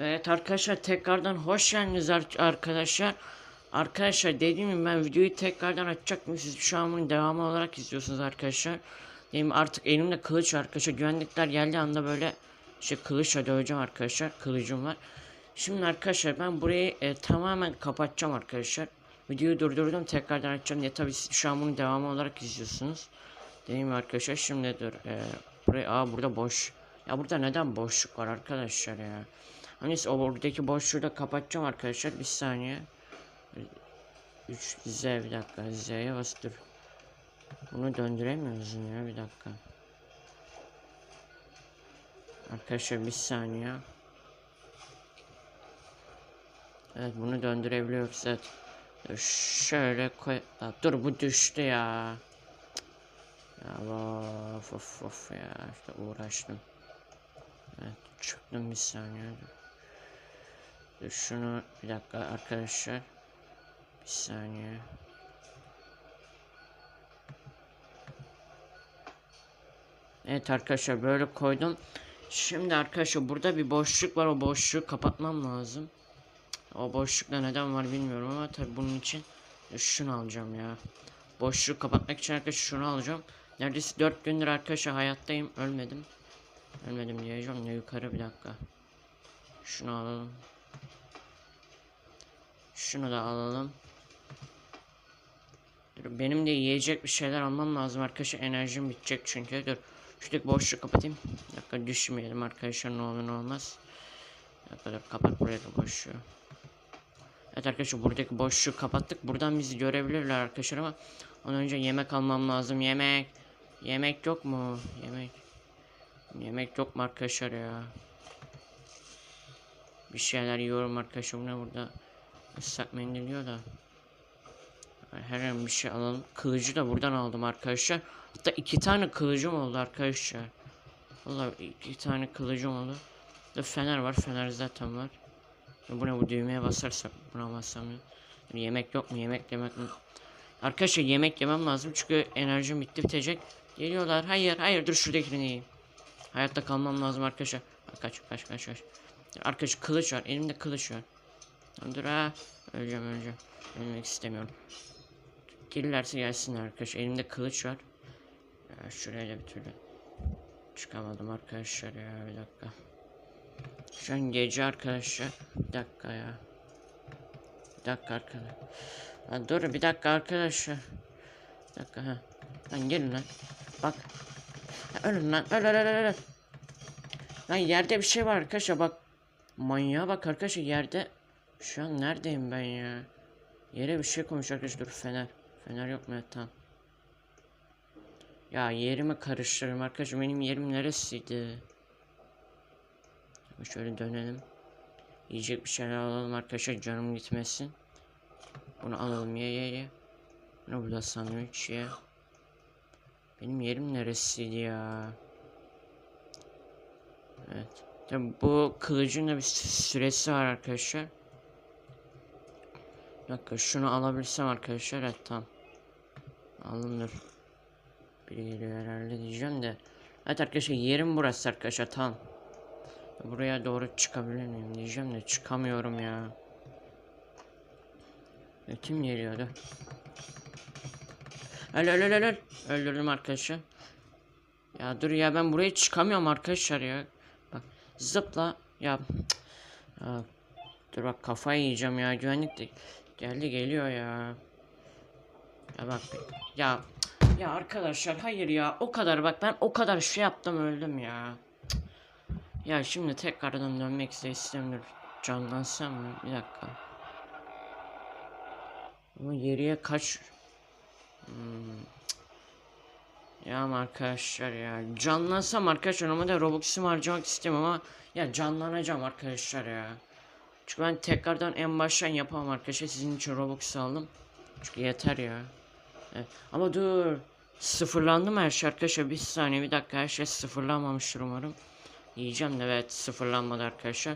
Evet arkadaşlar tekrardan hoş geldiniz ar- arkadaşlar. Arkadaşlar dediğim gibi ben videoyu tekrardan açacaktım. Siz şu an bunun devamı olarak izliyorsunuz arkadaşlar. Benim artık elimde kılıç arkadaşlar. Güvenlikler geldiği anda böyle işte kılıçla döveceğim arkadaşlar. Kılıcım var. Şimdi arkadaşlar ben burayı e, tamamen kapatacağım arkadaşlar. Videoyu durdurdum tekrardan açacağım diye tabii siz şu an bunun devamı olarak izliyorsunuz. Mi arkadaşlar? Şimdi dur. E, buraya, aa burada boş. Ya burada neden boşluk var arkadaşlar ya? Hani o buradaki boşluğu da kapatacağım arkadaşlar. Bir saniye. 3 Z bir dakika. Z'ye bas dur. Bunu döndüremiyoruz ya bir dakika. Arkadaşlar bir saniye. Evet bunu döndürebiliyoruz evet. Şöyle koy. Aa, dur bu düştü ya. Ya of of of ya işte uğraştım. Evet çıktım bir saniye. Dur. Şunu bir dakika arkadaşlar. Bir saniye. Evet arkadaşlar böyle koydum. Şimdi arkadaşlar burada bir boşluk var. O boşluğu kapatmam lazım. O boşlukta neden var bilmiyorum ama tabi bunun için şunu alacağım ya. Boşluğu kapatmak için arkadaşlar şunu alacağım. Neredeyse 4 gündür arkadaşlar hayattayım. Ölmedim. Ölmedim diyeceğim ya yukarı bir dakika. Şunu alalım. Şunu da alalım. Dur, benim de yiyecek bir şeyler almam lazım arkadaşlar. Enerjim bitecek çünkü. Dur. Şuradaki boşluğu kapatayım. Bir dakika düşmeyelim arkadaşlar ne olur ne olmaz. Dur, kapat buraya da boşluğu. Evet arkadaşlar buradaki boşluğu kapattık. Buradan bizi görebilirler arkadaşlar ama ondan önce yemek almam lazım. Yemek. Yemek yok mu? Yemek. Yemek yok mu arkadaşlar ya? Bir şeyler yiyorum arkadaşlar. Ne burada? Islak mendil da. Her an bir şey alalım. Kılıcı da buradan aldım arkadaşlar. Hatta iki tane kılıcım oldu arkadaşlar. Vallahi iki tane kılıcım oldu. Da fener var. Fener zaten var. Bu ne bu düğmeye basarsak buna bassam ya. Yemek yok mu? Yemek yemek mi? Arkadaşlar yemek yemem lazım çünkü enerjim bitti bitecek. Geliyorlar. Hayır hayır dur şuradakini yiyeyim. Hayatta kalmam lazım arkadaşlar. Kaç kaç kaç kaç. Arkadaşlar kılıç var. Elimde kılıç var. Dur ha. Öleceğim öleceğim. Ölmek istemiyorum. Gelirlerse gelsinler arkadaşlar. Elimde kılıç var. Ya şuraya da bir türlü çıkamadım arkadaşlar ya bir dakika. Şu an gece arkadaşlar. Bir dakika ya. Bir dakika arkadaşlar. Lan dur bir dakika arkadaşlar. Bir dakika ha. Lan gelin lan. Bak. Ha, ölün lan. Öl öl öl, öl. Lan yerde bir şey var arkadaşlar bak. Manyağa bak arkadaşlar yerde. Şu an neredeyim ben ya? Yere bir şey koymuş arkadaşlar. Dur fener. Fener yok mu? Evet, tamam. Ya yerimi karıştırırım arkadaşlar. Benim yerim neresiydi? Şöyle dönelim. Yiyecek bir şeyler alalım arkadaşlar. Canım gitmesin. Bunu alalım ye ye ye. Ne burada sandviç ye. Benim yerim neresiydi ya? Evet. Tabi bu kılıcın da bir sü- süresi var arkadaşlar. Bir dakika şunu alabilsem arkadaşlar. Evet tamam. Alınır. Biri geliyor herhalde diyeceğim de. Evet arkadaşlar yerim burası arkadaşlar tamam. Buraya doğru çıkabilir miyim diyeceğim de çıkamıyorum ya. E, kim geliyordu? Öl öl öl öl öl. Öldürdüm arkadaşlar. Ya dur ya ben buraya çıkamıyorum arkadaşlar ya. Bak zıpla ya. ya dur bak kafayı yiyeceğim ya güvenlik de geldi geliyor ya. Ya bak ya ya arkadaşlar hayır ya o kadar bak ben o kadar şey yaptım öldüm ya. Ya şimdi tekrardan dönmek istemiyorum. Canlansam mı? Bir dakika. Ama geriye kaç... Hmm. Ya arkadaşlar ya canlansam arkadaşlar ama da Robux'umu harcamak istemiyorum ama ya canlanacağım arkadaşlar ya. Çünkü ben tekrardan en baştan yapamam arkadaşlar sizin için Robux aldım. Çünkü yeter ya. Evet. Ama dur. Sıfırlandı mı her şey arkadaşlar? Bir saniye bir dakika her şey sıfırlanmamıştır umarım. Yiyeceğim de evet sıfırlanmadı arkadaşlar.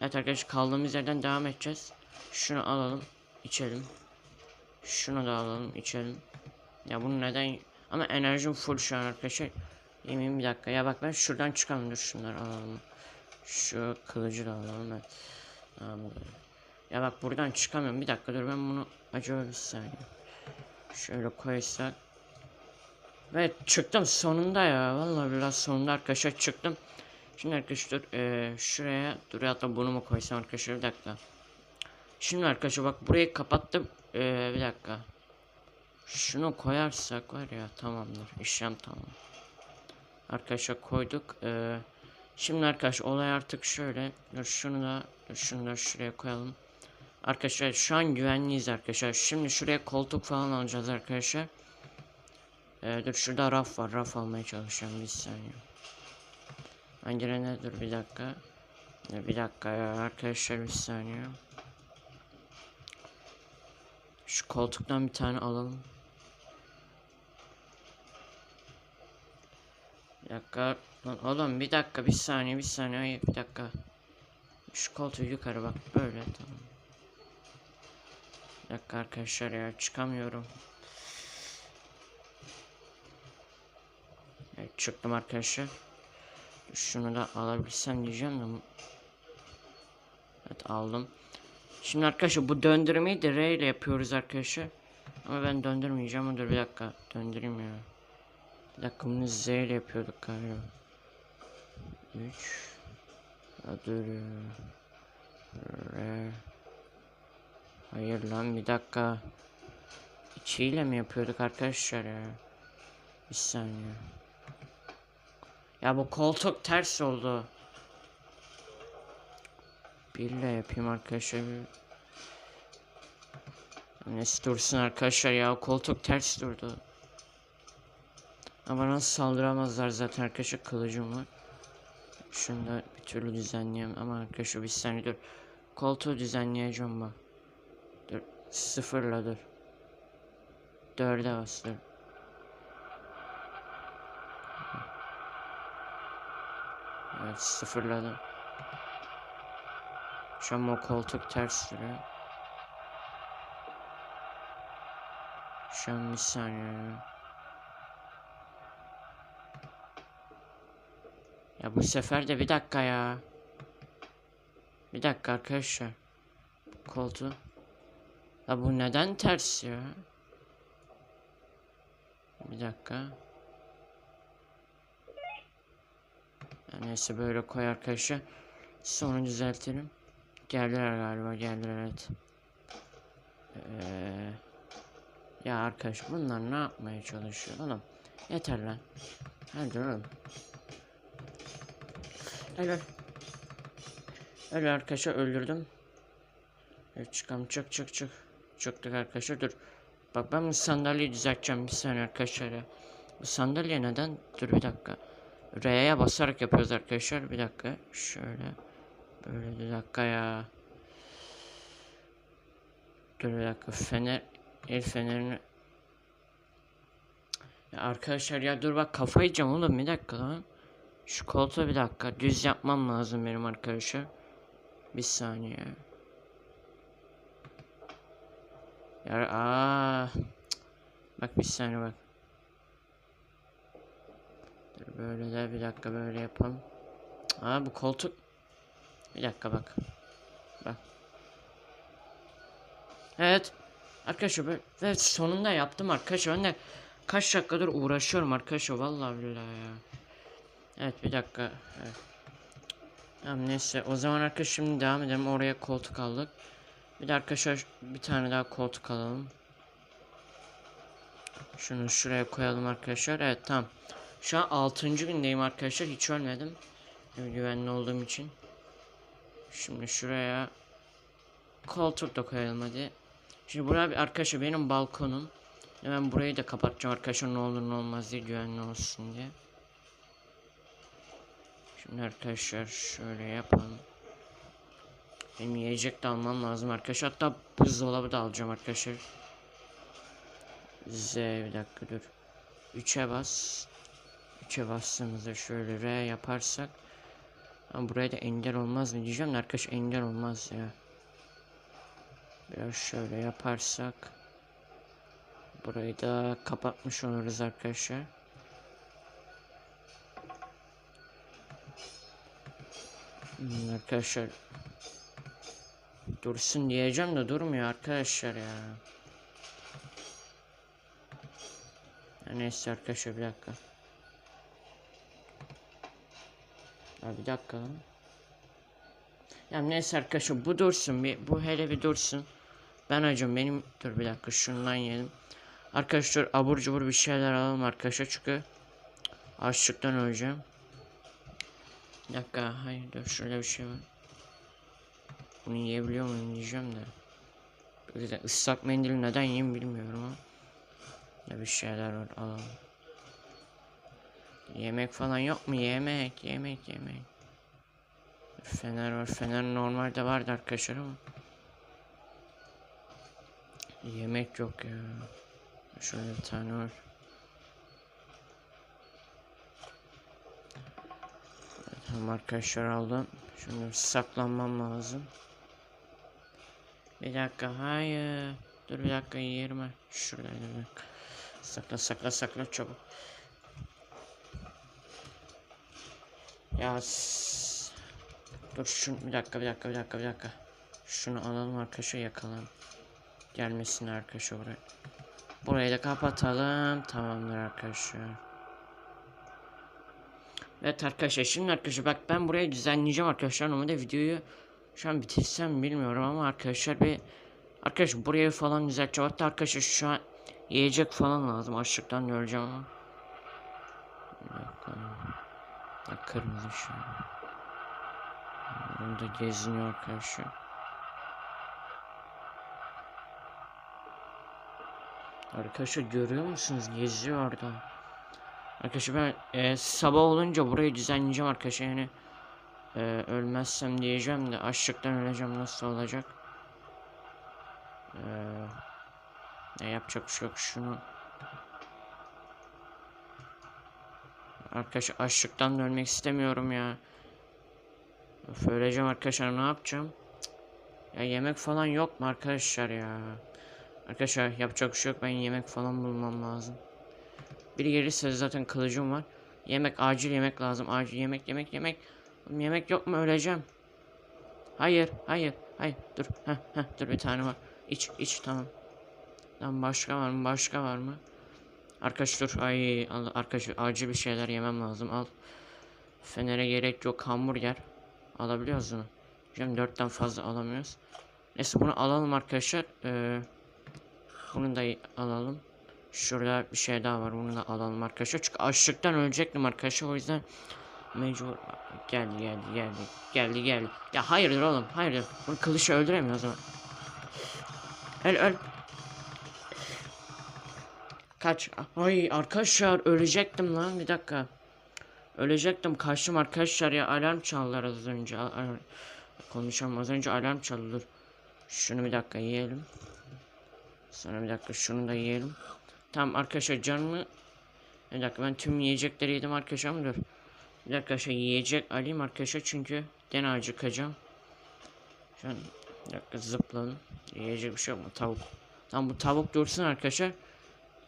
Evet arkadaşlar kaldığımız yerden devam edeceğiz. Şunu alalım içelim. Şunu da alalım içelim. Ya bunu neden... Ama enerjim full şu an arkadaşlar. Yemin bir dakika. Ya bak ben şuradan çıkalım. Dur şunları alalım. Şu kılıcı da alalım evet. Ya bak buradan çıkamıyorum. Bir dakika dur ben bunu acaba bir saniye. Şöyle koysak. Ve çıktım sonunda ya. Vallahi biraz sonunda arkadaşlar çıktım. Şimdi arkadaşlar eee, şuraya dur hatta bunu mu koysam arkadaşlar bir dakika. Şimdi arkadaşlar bak burayı kapattım. Eee, bir dakika. Şunu koyarsak var ya tamamdır. İşlem tamam. Arkadaşlar koyduk. Eee, şimdi arkadaşlar olay artık şöyle. Dur şunu da dur şunu da şuraya koyalım. Arkadaşlar şu an güvenliyiz arkadaşlar. Şimdi şuraya koltuk falan alacağız arkadaşlar. Ee, dur şurada raf var. Raf almaya çalışıyorum bir saniye. Hangi ne dur bir dakika. Ee, Bir dakika ya arkadaşlar bir saniye. Şu koltuktan bir tane alalım. Bir dakika. Lan oğlum bir dakika bir saniye bir saniye hayır bir dakika. Şu koltuğu yukarı bak böyle tamam. Bir dakika arkadaşlar ya çıkamıyorum. Evet çıktım arkadaşlar. Şunu da alabilsem diyeceğim de. Evet aldım. Şimdi arkadaşlar bu döndürmeyi de R ile yapıyoruz arkadaşlar. Ama ben döndürmeyeceğim. Dur bir dakika döndüreyim ya. Bir dakika bunu Z ile yapıyorduk galiba. 3 Dur ya. R Hayır lan bir dakika. İçiyle mi yapıyorduk arkadaşlar ya? Bir saniye. Ya bu koltuk ters oldu. Birle yapayım arkadaşlar. Neyse dursun arkadaşlar ya koltuk ters durdu. Ama nasıl saldıramazlar zaten arkadaşlar kılıcım var. Şunu da bir türlü düzenleyeyim ama arkadaşlar bir saniye dur. Koltuğu düzenleyeceğim bak. Dur sıfırla dur. Dörde bas dur. Evet sıfırladım. Şu an o koltuk ters duruyor. Şu an bir saniye. Ya bu sefer de bir dakika ya. Bir dakika arkadaşlar. Koltuğu. Ya bu neden ters ya? Bir dakika. Ya neyse böyle koy arkadaşlar. Sonra düzeltelim. Geldiler galiba geldiler evet. Ee, ya arkadaş bunlar ne yapmaya çalışıyor oğlum? Yeter lan. Hadi oğlum. Öyle. Öyle arkadaşlar öldürdüm. Evet çıkalım çık çık çık. Çıktık arkadaşlar dur. Bak ben bu sandalyeyi düzelteceğim bir saniye arkadaşlar ya. Bu sandalye neden? Dur bir dakika. R'ye basarak yapıyoruz arkadaşlar. Bir dakika. Şöyle. Böyle bir dakika ya. Dur bir dakika. Fener. El fenerini. Ya arkadaşlar ya dur bak kafayı yiyeceğim oğlum bir dakika lan. Şu koltuğu bir dakika. Düz yapmam lazım benim arkadaşlar. Bir saniye. Ya aa. Bak bir saniye bak. Dur böyle de bir dakika böyle yapalım. Aa bu koltuk. Bir dakika bak. Bak. Evet. Arkadaşlar ben evet, sonunda yaptım arkadaşlar. Ben de kaç dakikadır uğraşıyorum arkadaşlar. Vallahi billahi ya. Evet bir dakika. Evet. Tamam neyse o zaman arkadaşlar şimdi devam edelim. Oraya koltuk aldık. Bir de arkadaşlar bir tane daha koltuk alalım. Şunu şuraya koyalım arkadaşlar. Evet tamam. Şu an 6. gündeyim arkadaşlar. Hiç ölmedim. Güvenli olduğum için. Şimdi şuraya koltuk da koyalım hadi. Şimdi buraya bir arkadaşlar benim balkonum. Hemen burayı da kapatacağım arkadaşlar ne olur ne olmaz diye güvenli olsun diye. Şimdi arkadaşlar şöyle yapalım. Benim yiyecek de almam lazım arkadaşlar. Hatta buzdolabı da alacağım arkadaşlar. Z bir dakika dur. 3'e bas. 3'e bastığımızda şöyle R yaparsak. Ama buraya da engel olmaz mı diyeceğim de arkadaş engel olmaz ya. Biraz şöyle yaparsak. Burayı da kapatmış oluruz arkadaşlar. Arkadaşlar dursun diyeceğim de durmuyor arkadaşlar ya. Ya Neyse arkadaşlar bir dakika. Ya bir dakika lan. Ya neyse arkadaşlar bu dursun bir bu hele bir dursun. Ben acım benim dur bir dakika şundan yiyelim. Arkadaşlar abur cubur bir şeyler alalım arkadaşlar çünkü açlıktan öleceğim. Bir dakika hayır dur şöyle bir şey var. Bunu yiyebiliyor muyum diyeceğim de. Böyle ıslak mendili neden yiyeyim bilmiyorum ama. Ya bir şeyler var alalım. Yemek falan yok mu? Yemek, yemek, yemek. Fener var. Fener normalde vardı arkadaşlar ama. Yemek yok ya. Şöyle bir tane var. Tamam arkadaşlar aldım. Şimdi saklanmam lazım. Bir dakika hayır. Dur bir dakika yerime. Şurada bir dakika. Sakla sakla sakla çabuk. Ya Dur şunu bir dakika bir dakika bir dakika bir dakika. Şunu alalım arkadaşa yakalayalım. Gelmesin arkadaşa buraya. Burayı da kapatalım. Tamamdır arkadaşlar. Evet arkadaşlar şimdi arkadaşlar bak ben burayı düzenleyeceğim arkadaşlar. Normalde videoyu şu an bitirsem bilmiyorum ama arkadaşlar bir arkadaşlar burayı falan düzelteceğim. Hatta arkadaşlar şu an yiyecek falan lazım. Açlıktan öleceğim ama. Ya kırmızı şu an. Burada geziniyor arkadaşlar. Arkadaşlar görüyor musunuz? Geziyor orada. Arkadaşlar ben e, sabah olunca burayı düzenleyeceğim arkadaşlar yani e, ölmezsem diyeceğim de açlıktan öleceğim nasıl olacak? E, yapacak bir şey yok şunu. Arkadaşlar açlıktan ölmek istemiyorum ya. Öf, öleceğim arkadaşlar ne yapacağım? Ya yemek falan yok mu arkadaşlar ya? Arkadaşlar yapacak bir şey yok ben yemek falan bulmam lazım. Biri gelirse zaten kılıcım var. Yemek acil yemek lazım. Acil yemek yemek yemek. Oğlum Yemek yok mu öleceğim. Hayır hayır hayır dur. Heh, heh, dur bir tane var. İç iç tamam. Lan başka var mı başka var mı? Arkadaş dur ay al, arkadaş acil bir şeyler yemem lazım al. Fenere gerek yok hamburger. Alabiliyoruz mu? Şimdi dörtten fazla alamıyoruz. Neyse bunu alalım arkadaşlar. Ee, bunu da alalım. Şurada bir şey daha var. Bunu da alalım arkadaşlar. Çünkü açlıktan ölecektim arkadaşlar. O yüzden mecbur geldi geldi geldi. Geldi geldi. Ya hayırdır oğlum. Hayırdır. Bunu kılıçla öldüremiyor o zaman. Öl öl. Kaç. Ay arkadaşlar ölecektim lan. Bir dakika. Ölecektim. Kaçtım arkadaşlar ya. Alarm çaldılar az önce. Konuşamam. Az önce alarm çaldı. Şunu bir dakika yiyelim. Sonra bir dakika şunu da yiyelim. Tamam arkadaşlar canımı bir dakika ben tüm yiyecekleri yedim arkadaşlar dur. Bir dakika şey yiyecek alayım arkadaşlar çünkü gene acıkacağım. Şu an bir dakika zıpladım. Yiyecek bir şey yok mu? Tavuk. Tamam bu tavuk dursun arkadaşlar.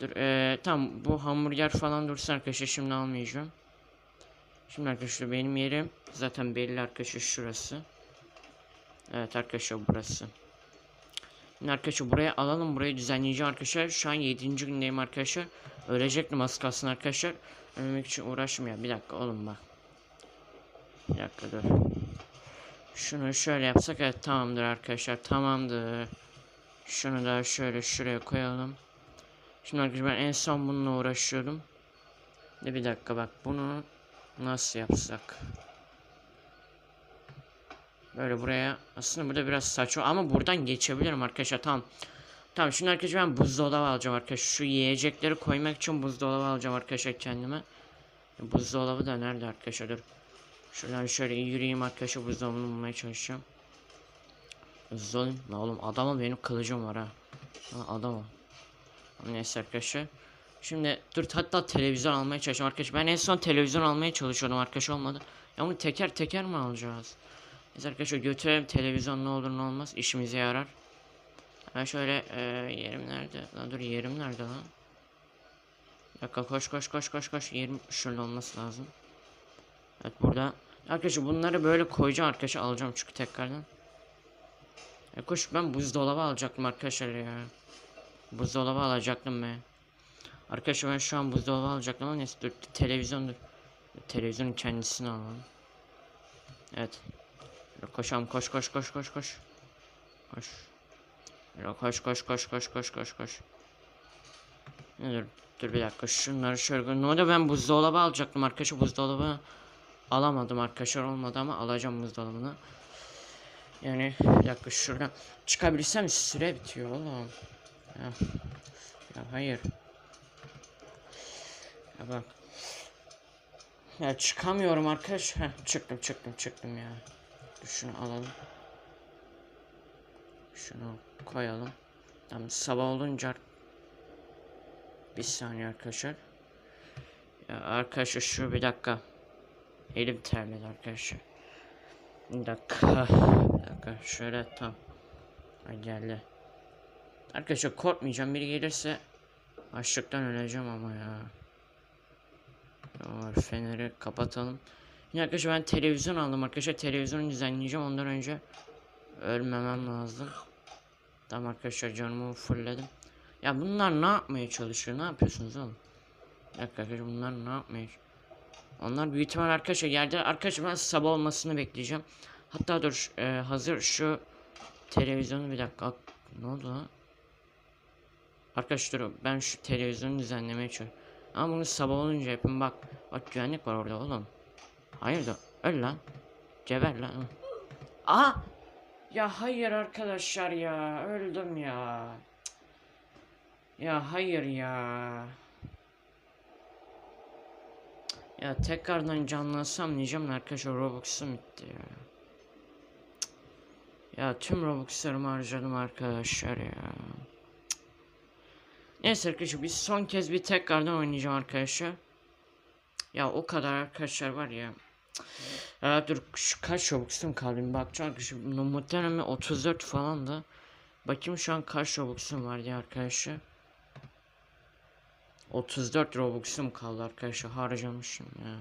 Dur eee tamam bu hamburger falan dursun arkadaşlar şimdi almayacağım. Şimdi arkadaşlar benim yerim zaten belli arkadaşlar şurası. Evet arkadaşlar burası. Arkadaşlar buraya alalım. Burayı düzenleyeceğim arkadaşlar. Şu an 7. gündeyim arkadaşlar. Ölecektim az kalsın arkadaşlar. Ölmek için uğraşmıyor. Bir dakika oğlum bak. Bir dakika dur. Şunu şöyle yapsak evet tamamdır arkadaşlar. Tamamdır. Şunu da şöyle şuraya koyalım. Şimdi arkadaşlar ben en son bununla uğraşıyordum. Bir dakika bak bunu nasıl yapsak? Böyle buraya aslında burada biraz saçma ama buradan geçebilirim arkadaşlar tamam. Tamam şimdi arkadaşlar ben buzdolabı alacağım arkadaşlar. Şu yiyecekleri koymak için buzdolabı alacağım arkadaşlar kendime. Buzdolabı da nerede arkadaşlar dur. Şuradan şöyle yürüyeyim arkadaşlar buzdolabını bulmaya çalışacağım. Olayım. La oğlum adamım benim kılıcım var ha. Ha. Neyse arkadaşlar. Şimdi dur hatta televizyon almaya çalışıyorum arkadaşlar. Ben en son televizyon almaya çalışıyordum arkadaşlar olmadı. Ya bunu teker teker mi alacağız? Biz arkadaşlar götürelim televizyon ne olur ne olmaz işimize yarar. Ben şöyle e, yerim nerede? Lan dur yerim nerede lan? Dakika koş koş koş koş koş yerim şöyle olması lazım. Evet burada Arkadaşlar bunları böyle koyacağım arkadaşlar alacağım çünkü tekrardan. E koş ben buzdolabı alacaktım arkadaşlar ya. Buzdolabı alacaktım ben. Arkadaşlar ben şu an buzdolabı alacaktım ama neyse dur televizyon dur. Televizyonun kendisini alalım. Evet. Yürü, Koşalım koş koş koş koş koş. Koş. Yürü, Koş koş koş koş koş koş koş. Dur, dur bir dakika şunları şöyle koy- Normalde ben buzdolabı alacaktım arkadaşlar buzdolabı alamadım arkadaşlar olmadı ama alacağım buzdolabını. Yani bir dakika şuradan çıkabilirsem süre bitiyor oğlum. Ya, ya hayır. Ya bak. Ya çıkamıyorum arkadaş. Heh, çıktım çıktım çıktım ya. Şunu alalım. Şunu koyalım. Tamam sabah olunca bir saniye arkadaşlar. Ya arkadaşlar şu bir dakika. Elim terledi arkadaşlar. Bir dakika. Bir dakika. Şöyle tam. Ay geldi. Arkadaşlar korkmayacağım. Biri gelirse açlıktan öleceğim ama ya. Var feneri kapatalım. Arkadaşlar ben televizyon aldım arkadaşlar. Televizyonu düzenleyeceğim. Ondan önce ölmemem lazım. Tamam arkadaşlar canımı fullledim. Ya bunlar ne yapmaya çalışıyor? Ne yapıyorsunuz oğlum? Arkadaşlar bunlar ne yapmaya Onlar büyük ihtimal arkadaşlar yerde arkadaşlar ben sabah olmasını bekleyeceğim. Hatta dur e, hazır şu televizyonu bir dakika ne oldu lan? Arkadaşlar ben şu televizyonu düzenlemeye çalışıyorum. Ama bunu sabah olunca yapın bak. Bak güvenlik var orada oğlum. Hayır da öl lan. Geber lan. Aha! Ya hayır arkadaşlar ya. Öldüm ya. Ya hayır ya. Ya tekrardan canlansam diyeceğim arkadaşlar Robux'um bitti ya. Ya tüm Robux'larımı harcadım arkadaşlar ya. Neyse arkadaşlar biz son kez bir tekrardan oynayacağım arkadaşlar. Ya o kadar arkadaşlar var ya. Ya dur şu kaç Robux'um kaldı bir bakacağım arkadaşlar. Muhtemelen 34 falan da. Bakayım şu an kaç Robux'um var diye arkadaşlar. 34 Robux'um kaldı arkadaşlar harcamışım ya.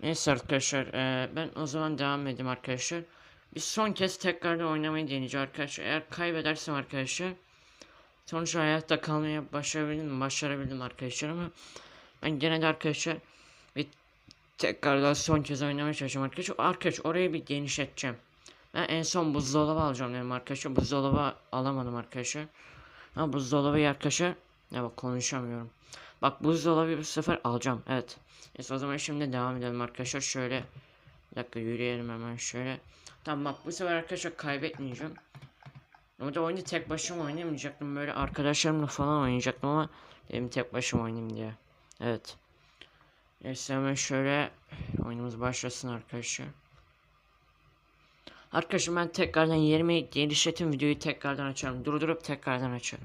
Neyse arkadaşlar eee, ben o zaman devam edeyim arkadaşlar. Bir son kez tekrardan oynamayı deneyeceğim arkadaşlar. Eğer kaybedersem arkadaşlar sonuçta hayatta kalmaya başarabildim başarabildim arkadaşlar ama ben gene de arkadaşlar bir tekrardan son kez oynamaya çalışacağım arkadaşlar. Arkadaşlar orayı bir genişleteceğim. Ben en son buzdolabı alacağım dedim arkadaşlar. Buzdolabı alamadım arkadaşlar. Ha buzdolabı arkadaşlar. Ya bak konuşamıyorum. Bak buzdolabı bu sefer alacağım. Evet. Neyse o zaman şimdi devam edelim arkadaşlar. Şöyle bir dakika yürüyelim hemen şöyle. Tamam bak bu sefer arkadaşlar kaybetmeyeceğim. Ama da oyunu tek başıma oynamayacaktım. Böyle arkadaşlarımla falan oynayacaktım ama dedim tek başıma oynayayım diye. Evet. Neyse şöyle oyunumuz başlasın arkadaşlar. Arkadaşlar ben tekrardan yerimi genişletim videoyu tekrardan açarım. Durdurup tekrardan açarım.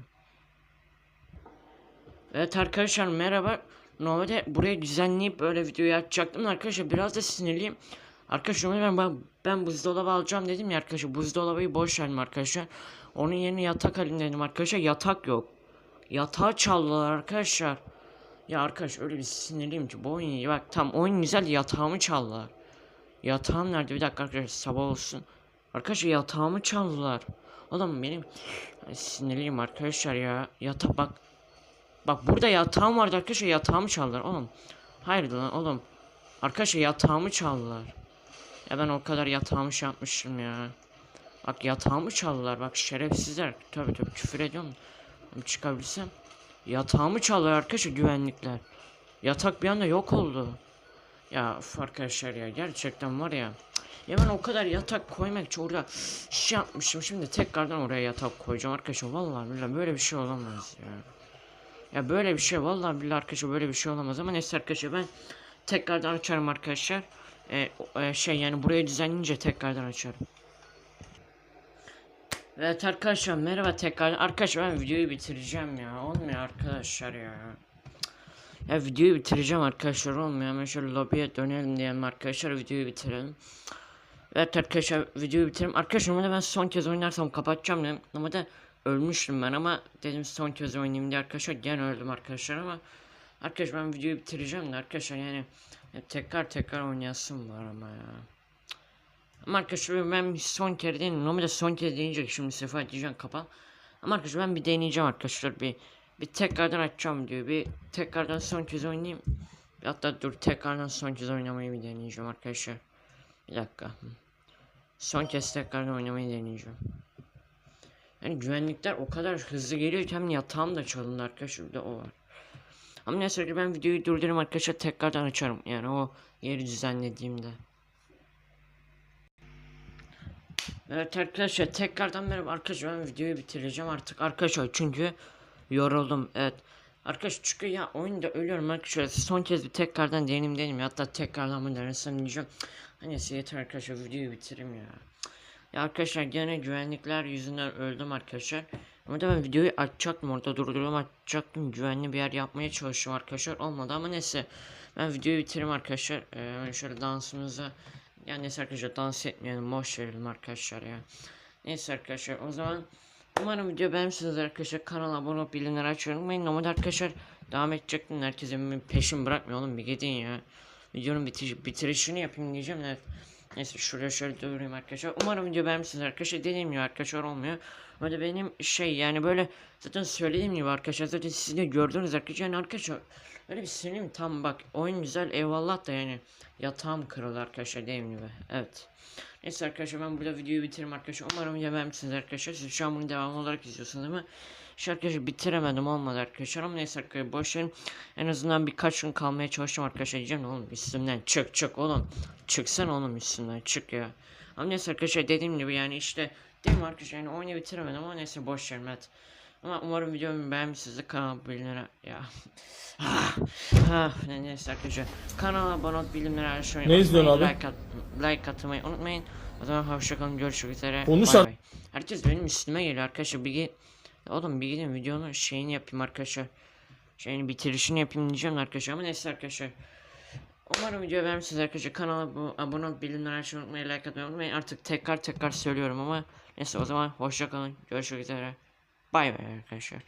Evet arkadaşlar merhaba. Normalde burayı düzenleyip böyle videoyu açacaktım da arkadaşlar biraz da sinirliyim. Arkadaşlar ben, ben, ben buzdolabı alacağım dedim ya arkadaşlar buzdolabıyı boş verdim arkadaşlar. Onun yerine yatak alayım dedim arkadaşlar yatak yok. Yatağı çaldılar arkadaşlar. Ya arkadaş öyle bir sinirliyim ki bu oyun bak tam oyun güzel yatağımı çaldılar. Yatağım nerede bir dakika arkadaşlar sabah olsun. Arkadaşlar yatağımı çaldılar. Oğlum benim Ay, sinirliyim arkadaşlar ya. Yatak bak Bak burada yatağım vardı arkadaşlar yatağımı çaldılar oğlum. Hayır lan oğlum. Arkadaşlar yatağımı çaldılar. Ya ben o kadar yatağımı şey yapmışım ya. Bak yatağımı çaldılar bak şerefsizler. Tabii tabii küfür ediyorum. Çıkabilsem. Yatağımı çaldılar arkadaşlar güvenlikler. Yatak bir anda yok oldu. Ya arkadaşlar ya gerçekten var ya. Ya ben o kadar yatak koymak için orada şey yapmışım. Şimdi tekrardan oraya yatak koyacağım arkadaşlar. Vallahi billahi böyle bir şey olamaz ya. Ya böyle bir şey vallahi billahi arkadaşlar böyle bir şey olamaz ama neyse arkadaşlar ben tekrardan açarım arkadaşlar. Ee, şey yani burayı düzenleyince tekrardan açarım. Evet arkadaşlar merhaba tekrar. Arkadaşlar ben videoyu bitireceğim ya. Olmuyor arkadaşlar ya. Ya videoyu bitireceğim arkadaşlar olmuyor. Hemen şöyle lobiye dönelim diyelim arkadaşlar videoyu bitirelim. Evet arkadaşlar videoyu bitirelim. Arkadaşlar normalde ben son kez oynarsam kapatacağım dedim. Normalde ölmüştüm ben ama dedim son kez oynayayım diye arkadaşlar gene öldüm arkadaşlar ama Arkadaşlar ben videoyu bitireceğim de arkadaşlar yani Ya tekrar tekrar oynayasım var ama ya. Ama arkadaşlar ben son kere deneyim. Normalde son kere deneyecek şimdi sefer diyeceğim kapa. Ama arkadaşlar ben bir deneyeceğim arkadaşlar. Bir bir tekrardan açacağım diyor. Bir tekrardan son kez oynayayım. Hatta dur tekrardan son kez oynamayı bir deneyeceğim arkadaşlar. Bir dakika. Son kez tekrardan oynamayı deneyeceğim. Yani güvenlikler o kadar hızlı geliyor ki hem yatağım da çalındı arkadaşlar bir de o var. Ama neyse ben videoyu durdurayım arkadaşlar tekrardan açarım. Yani o yeri düzenlediğimde. Evet arkadaşlar tekrardan merhaba arkadaşlar ben videoyu bitireceğim artık arkadaşlar çünkü yoruldum evet. Arkadaşlar çünkü ya oyunda ölüyorum arkadaşlar son kez bir tekrardan deneyim deneyim hatta tekrardan mı denesem diyeceğim. Hani yeter arkadaşlar videoyu bitireyim ya. Ya arkadaşlar gene güvenlikler yüzünden öldüm arkadaşlar. Ama ben videoyu açacaktım orada durdurup açacaktım. Güvenli bir yer yapmaya çalıştım arkadaşlar. Olmadı ama neyse. Ben videoyu bitireyim arkadaşlar. Ee, şöyle dansımıza. Yani neyse arkadaşlar dans etmeyelim. Boş verelim arkadaşlar ya. Neyse arkadaşlar o zaman. Umarım video beğenmişsiniz arkadaşlar. Kanala abone olup bildirimleri açmayı unutmayın. Normalde arkadaşlar devam edecektim. Herkese peşin bırakmıyor oğlum bir gidin ya. Videonun bitiş, bitirişini yapayım diyeceğim de. Neyse şuraya şöyle dövüreyim arkadaşlar. Umarım video beğenmişsiniz arkadaşlar. Dediğim gibi arkadaşlar olmuyor. Böyle benim şey yani böyle zaten söylediğim gibi arkadaşlar zaten siz de gördünüz arkadaşlar. Yani arkadaşlar öyle bir sinirim tam bak oyun güzel eyvallah da yani yatağım kırıldı arkadaşlar dediğim gibi. Evet. Neyse arkadaşlar ben burada videoyu bitiririm arkadaşlar. Umarım video beğenmişsiniz arkadaşlar. Siz şu an bunu devam olarak izliyorsunuz değil mi? Şu arkadaşlar bitiremedim olmadı arkadaşlar ama neyse arkadaşlar boş verin. En azından birkaç gün kalmaya çalıştım arkadaşlar diyeceğim oğlum üstümden çık çık oğlum. Çıksan oğlum üstümden çık ya. Ama neyse arkadaşlar dediğim gibi yani işte değil mi arkadaşlar yani oyunu bitiremedim ama neyse boş verin evet. Ama umarım videomu beğenmişsinizdir kanal bilimlere ya. ah, ah, neyse arkadaşlar kanala abone olup bilimlere açmayı Ne izliyorsun abi? Like, at, like atmayı unutmayın. O zaman hoşçakalın görüşmek üzere. Konuş Bay bay. Herkes benim üstüme geliyor arkadaşlar bir git. Oğlum bir gidin videonun şeyini yapayım arkadaşlar. Şeyini bitirişini yapayım diyeceğim arkadaşlar ama neyse arkadaşlar. Umarım video beğenmişsiniz arkadaşlar. Kanala bu, abone olup bildirimleri açmayı unutmayın. Like atmayı unutmayın. Artık tekrar tekrar söylüyorum ama neyse o zaman hoşçakalın. Görüşmek üzere. Bay bay arkadaşlar.